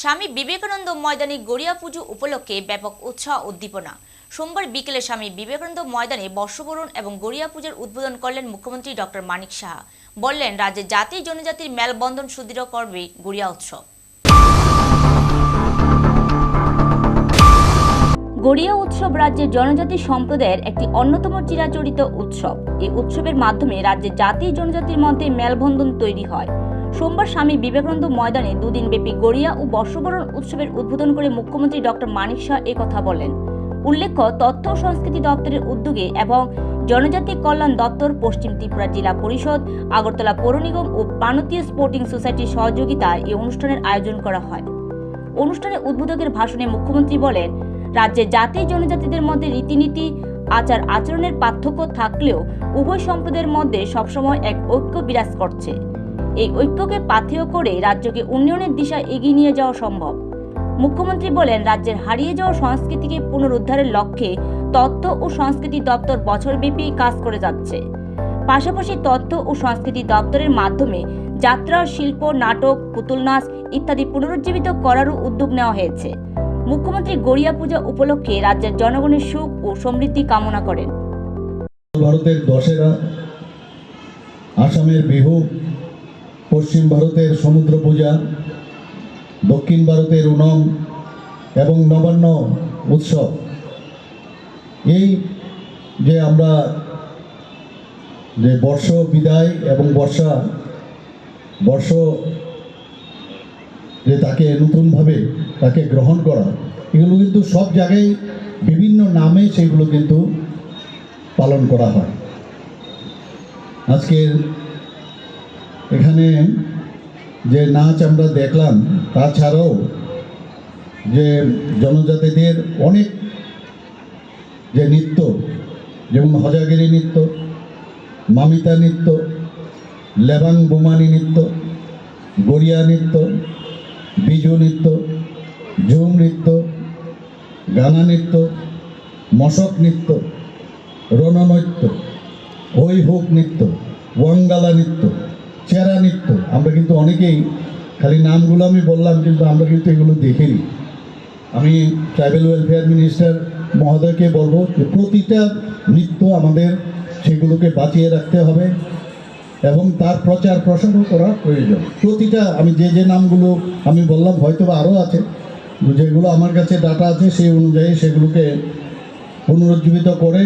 স্বামী বিবেকানন্দ ময়দানে গড়িয়া পুজো উপলক্ষে ব্যাপক উৎসাহ উদ্দীপনা। সোমবার বিকেলে স্বামী বিবেকানন্দ ময়দানে বর্ষবরণ এবং গড়িয়া পুজোর উদ্বোধন করলেন মুখ্যমন্ত্রী ডক্টর মানিক সাহা। বললেন, রাজ্যে জাতি জনজাতির মেলবন্ধন সুদৃঢ় করবে গড়িয়া উৎসব। গড়িয়া উৎসব রাজ্যের জনজাতি সম্প্রদায়ের একটি অন্যতম চিরাচরিত উৎসব। এই উৎসবের মাধ্যমে রাজ্যের জাতি জনজাতির মধ্যে মেলবন্ধন তৈরি হয়। সোমবার স্বামী বিবেকানন্দ ময়দানে দুদিন ব্যাপী গড়িয়া ও বর্ষবরণ উৎসবের উদ্বোধন করে মুখ্যমন্ত্রী ডক্টর মানিক শাহ কথা বলেন। উল্লেখ্য, তথ্য ও সংস্কৃতি দপ্তরের উদ্যোগে এবং জনজাতি কল্যাণ দপ্তর, পশ্চিম ত্রিপুরা জেলা পরিষদ, আগরতলা পৌর নিগম ও পানতীয় স্পোর্টিং সোসাইটির সহযোগিতায় এই অনুষ্ঠানের আয়োজন করা হয়। অনুষ্ঠানে উদ্বোধকের ভাষণে মুখ্যমন্ত্রী বলেন, রাজ্যে জাতি জনজাতিদের মধ্যে রীতিনীতি আচার আচরণের পার্থক্য থাকলেও উভয় সম্প্রদায়ের মধ্যে সবসময় এক ঐক্য বিরাজ করছে। এই ঐক্যকে পাথেয় করে রাজ্যকে উন্নয়নের দিশায় এগিয়ে নিয়ে যাওয়া সম্ভব। মুখ্যমন্ত্রী বলেন, রাজ্যের হারিয়ে যাওয়া সংস্কৃতিকে পুনরুদ্ধারের লক্ষ্যে তথ্য ও সংস্কৃতি দপ্তর বছরব্যাপী কাজ করে যাচ্ছে। পাশাপাশি তথ্য ও সংস্কৃতি দপ্তরের মাধ্যমে যাত্রা, শিল্প, নাটক, পুতুল নাচ ইত্যাদি পুনরুজ্জীবিত করারও উদ্যোগ নেওয়া হয়েছে। মুখ্যমন্ত্রী গড়িয়া পূজা উপলক্ষে রাজ্যের জনগণের সুখ ও সমৃদ্ধি কামনা করেন। ভারতের দশেরা আসামের বিহু পশ্চিম ভারতের সমুদ্র পূজা, দক্ষিণ ভারতের ওনম এবং নবান্ন উৎসব। এই যে আমরা যে বর্ষ বিদায় এবং বর্ষা, বর্ষ যে তাকে নতুনভাবে তাকে গ্রহণ করা, এগুলো কিন্তু সব জায়গায় বিভিন্ন নামে সেগুলো কিন্তু পালন করা হয়। আজকের এখানে যে নাচ আমরা দেখলাম তাছাড়াও যে জনজাতিদের অনেক যে নৃত্য, যেমন হজাগিরি নৃত্য, মামিতা নৃত্য, লেবাং বোমানি নৃত্য, গড়িয়া নৃত্য, বিজু নৃত্য, ঝুম নৃত্য, গানা নৃত্য, মশক নৃত্য, রণনৃত্য ওই হোক নৃত্য, ওয়াঙ্গালা নৃত্য। চেরা নৃত্য। আমরা কিন্তু অনেকেই, খালি নামগুলো আমি বললাম, কিন্তু আমরা কিন্তু এগুলো দেখিনি। আমি ট্রাইবেল ওয়েলফেয়ার মিনিস্টার মহোদয়কে বলব যে প্রতিটা নৃত্য আমাদের সেগুলোকে বাঁচিয়ে রাখতে হবে এবং তার প্রচার প্রসারও করা প্রয়োজন। প্রতিটা, আমি যে যে নামগুলো আমি বললাম হয়তো বা আরও আছে, যেগুলো আমার কাছে ডাটা আছে, সেই অনুযায়ী সেগুলোকে পুনরুজ্জীবিত করে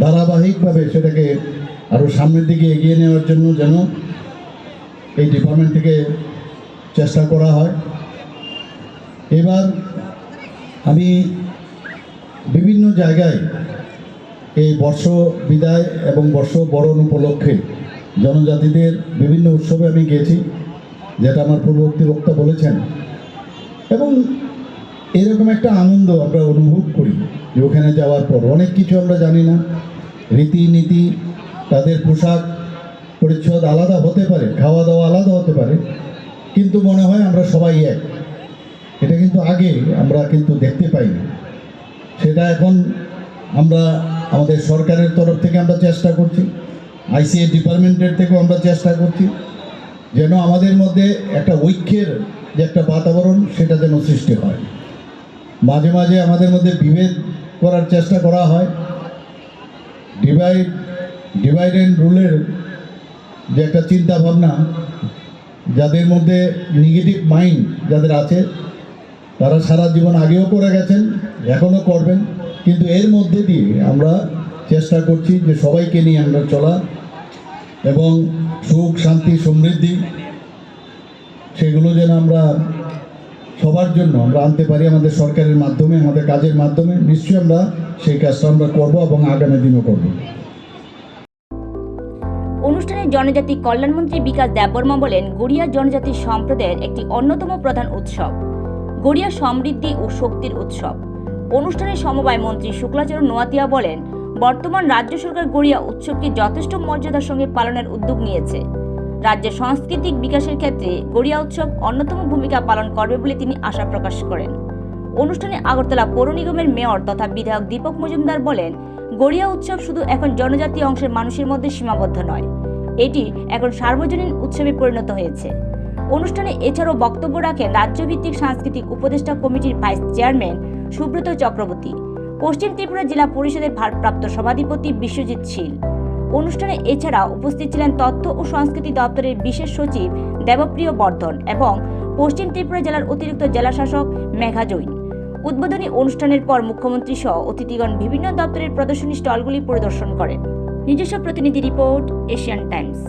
ধারাবাহিকভাবে সেটাকে আরও সামনের দিকে এগিয়ে নেওয়ার জন্য যেন এই ডিপার্টমেন্ট থেকে চেষ্টা করা হয়। এবার আমি বিভিন্ন জায়গায় এই বর্ষ বিদায় এবং বর্ষ বরণ উপলক্ষে জনজাতিদের বিভিন্ন উৎসবে আমি গেছি, যেটা আমার পূর্ববর্তী বক্তা বলেছেন। এবং এরকম একটা আনন্দ আমরা অনুভব করি যে ওখানে যাওয়ার পর। অনেক কিছু আমরা জানি না। রীতিনীতি, তাদের পোশাক পরিচ্ছদ আলাদা হতে পারে খাওয়া দাওয়া আলাদা হতে পারে, কিন্তু মনে হয় আমরা সবাই এক। এটা কিন্তু আগে আমরা কিন্তু দেখতে পাইনি। সেটা এখন আমরা আমাদের সরকারের তরফ থেকে আমরা চেষ্টা করছি আইসিএ ডিপার্টমেন্টের থেকেও আমরা চেষ্টা করছি, যেন আমাদের মধ্যে একটা ঐক্যের যে একটা বাতাবরণ সেটা যেন সৃষ্টি হয়। মাঝে মাঝে আমাদের মধ্যে বিভেদ করার চেষ্টা করা হয়। ডিভাইড ডিভাইড অ্যান্ড রুলের যে একটা চিন্তা ভাবনা যাদের মধ্যে নেগেটিভ মাইন্ড যাদের আছে, তারা সারা জীবন আগেও করে গেছেন, এখনও করবেন, কিন্তু এর মধ্যে দিয়ে আমরা চেষ্টা করছি যে সবাইকে নিয়ে আমরা চলা এবং সুখ, শান্তি, সমৃদ্ধি, সেগুলো যেন আমরা সবার জন্য আমরা আনতে পারি আমাদের সরকারের মাধ্যমে, আমাদের কাজের মাধ্যমে। নিশ্চয়ই আমরা সেই কাজটা আমরা করব এবং আগামী দিনও করব। অনুষ্ঠানে জনজাতি কল্যাণমন্ত্রী বিকাশ দেববর্মা বলেন, গড়িয়া জনজাতি সম্প্রদায়ের একটি অন্যতম প্রধান উৎসব। গড়িয়া সমৃদ্ধি ও শক্তির উৎসব। অনুষ্ঠানে সমবায় মন্ত্রী শুক্লাচরণ নোয়াতিয়া বলেন, বর্তমান রাজ্য সরকার গড়িয়া উৎসবকে যথেষ্ট মর্যাদার সঙ্গে পালনের উদ্যোগ নিয়েছে। রাজ্যের সাংস্কৃতিক বিকাশের ক্ষেত্রে গড়িয়া উৎসব অন্যতম ভূমিকা পালন করবে বলে তিনি আশা প্রকাশ করেন। অনুষ্ঠানে আগরতলা পৌর নিগমের মেয়র তথা বিধায়ক দীপক মজুমদার বলেন গড়িয়া উৎসব শুধু এখন জনজাতি অংশের মানুষের মধ্যে সীমাবদ্ধ নয়, এটি এখন সার্বজনীন উৎসবে পরিণত হয়েছে। অনুষ্ঠানে এছাড়াও বক্তব্য রাখেন রাজ্যভিত্তিক সাংস্কৃতিক উপদেষ্টা কমিটির ভাইস চেয়ারম্যান সুব্রত চক্রবর্তী, পশ্চিম ত্রিপুরা জেলা পরিষদের ভারপ্রাপ্ত সভাধিপতি বিশ্বজিৎ শীল। অনুষ্ঠানে এছাড়া উপস্থিত ছিলেন তথ্য ও সংস্কৃতি দপ্তরের বিশেষ সচিব দেবপ্রিয় বর্ধন এবং পশ্চিম ত্রিপুরা জেলার অতিরিক্ত জেলাশাসক মেঘা জৈন। উদ্বোধনী অনুষ্ঠানের পর মুখ্যমন্ত্রী সহ অতিথিগণ বিভিন্ন দপ্তরের প্রদর্শনী স্টলগুলি পরিদর্শন করেন। নিজস্ব প্রতিনিধি রিপোর্ট, এশিয়ান টাইমস।